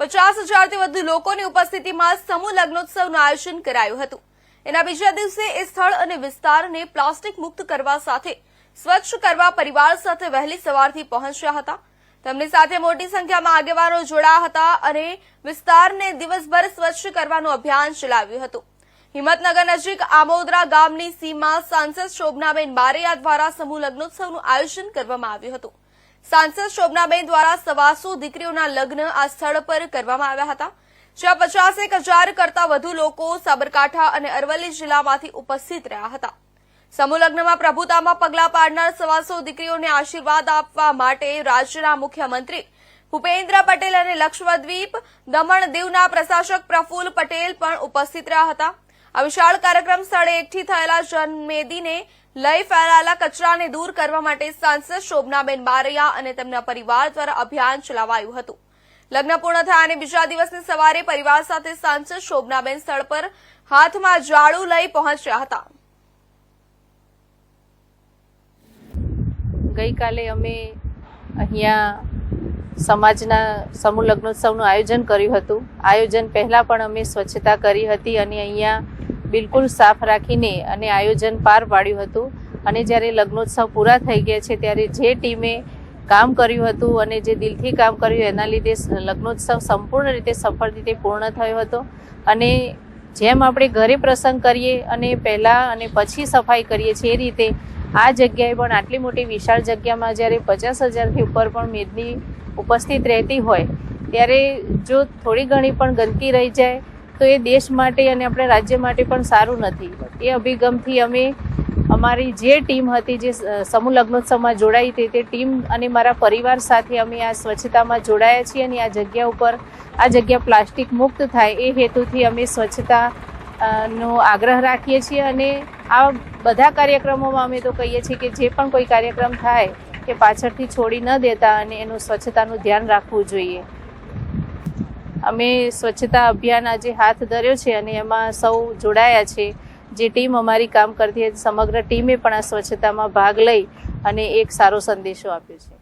પચાસ હજારથી વધુ લોકોની ઉપસ્થિતિમાં સમૂહ લગ્નોત્સવનું આયોજન કરાયું હતું. એના બીજા દિવસે એ સ્થળ અને વિસ્તારને પ્લાસ્ટિક મુક્ત કરવા સાથે સ્વચ્છ કરવા પરિવાર સાથે વહેલી સવારથી પહોંચ્યા હતા. તેમની સાથે મોટી સંખ્યામાં આગેવાનો જોડાયા હતા અને વિસ્તારને દિવસભર સ્વચ્છ કરવાનું અભિયાન ચલાવ્યું હતું. હિંમતનગર નજીક આમોદરા ગામની સીમા સાંસદ શોભનાબેન બારૈયા દ્વારા સમૂહ લગ્નોત્સવનું આયોજન કરવામાં આવ્યું હતું. સાંસદ શોભનાબેન દ્વારા સવાસો દીકરીઓના લગ્ન આ સ્થળ પર કરવામાં આવ્યા હતા, જ્યાં પચાસેક હજાર કરતા વધુ લોકો સાબરકાંઠા અને અરવલ્લી જિલ્લામાંથી ઉપસ્થિત રહ્યા હતા. સમૂહ લગ્નમાં પ્રભુતામાં પગલાં પાડનાર સવાસો દીકરીઓને આશીર્વાદ આપવા માટે રાજ્યના મુખ્યમંત્રી ભૂપેન્દ્ર પટેલ અને લક્ષદ્વીપ દમણ દીવના પ્રશાસક પ્રફુલ પટેલ પણ ઉપસ્થિત રહ્યા હતા. આ વિશાળ કાર્યક્રમ સ્થળે એકઠી થયેલા જનમેદીને લઈ ફેલાયેલા કચરાને દૂર કરવા માટે સાંસદ શોભનાબેન બારૈયા અને તેમના પરિવાર દ્વારા અભિયાન ચલાવાયું હતું. લગ્ન પૂર્ણ થયા અને બીજા દિવસની સવારે પરિવાર સાથે સાંસદ શોભનાબેન સ્થળ પર હાથમાં ઝાડુ લઈ પહોંચ્યા હતા. ગઈકાલે અમે અહીંયા સમાજના સમૂહ લગ્નોત્સવનું આયોજન કર્યું હતું. આયોજન પહેલાં પણ અમે સ્વચ્છતા કરી હતી અને અહીંયા બિલકુલ સાફ રાખીને અને આયોજન પાર પાડ્યું હતું. અને જ્યારે લગ્નોત્સવ પૂરા થઈ ગયા છે, ત્યારે જે ટીમે કામ કર્યું હતું અને જે દિલથી કામ કર્યું એના લીધે લગ્નોત્સવ સંપૂર્ણ રીતે સફળ રીતે પૂર્ણ થયો હતો. અને જેમ આપણે ઘરે પ્રસંગ કરીએ અને પહેલાં અને પછી સફાઈ કરીએ છીએ એ રીતે, આ જગ્યાએ પણ આટલી મોટી વિશાળ જગ્યામાં જ્યારે પચાસ હજારથી ઉપર પણ મેદની ઉપસ્થિત રહેતી હોય, ત્યારે જો થોડી ઘણી પણ ગંદકી રહી જાય તો એ દેશ માટે અને આપણા રાજ્ય માટે પણ સારું નથી. એ અભિગમથી અમે અમારી જે ટીમ હતી, જે સમૂહ લગ્નોત્સવમાં જોડાઈ હતી, તે ટીમ અને મારા પરિવાર સાથે અમે આ સ્વચ્છતામાં જોડાયા છીએ અને આ જગ્યા ઉપર, આ જગ્યા પ્લાસ્ટિક મુક્ત થાય એ હેતુથી અમે સ્વચ્છતા નો આગ્રહ રાખીએ છીએ અને આ બધા કાર્યક્રમોમાં અમે તો કહીએ છીએ કે જે પણ કોઈ કાર્યક્રમ થાય કે પાછળથી છોડી ન દેતા અને એનું સ્વચ્છતાનું ધ્યાન રાખવું જોઈએ. અમે સ્વચ્છતા અભિયાન આજે હાથ ધર્યો છે અને એમાં સૌ જોડાયા છે. જે ટીમ અમારી કામ કરતી હતી, સમગ્ર ટીમે પણ આ સ્વચ્છતામાં ભાગ લઈ અને એક સારો સંદેશો આપ્યો છે.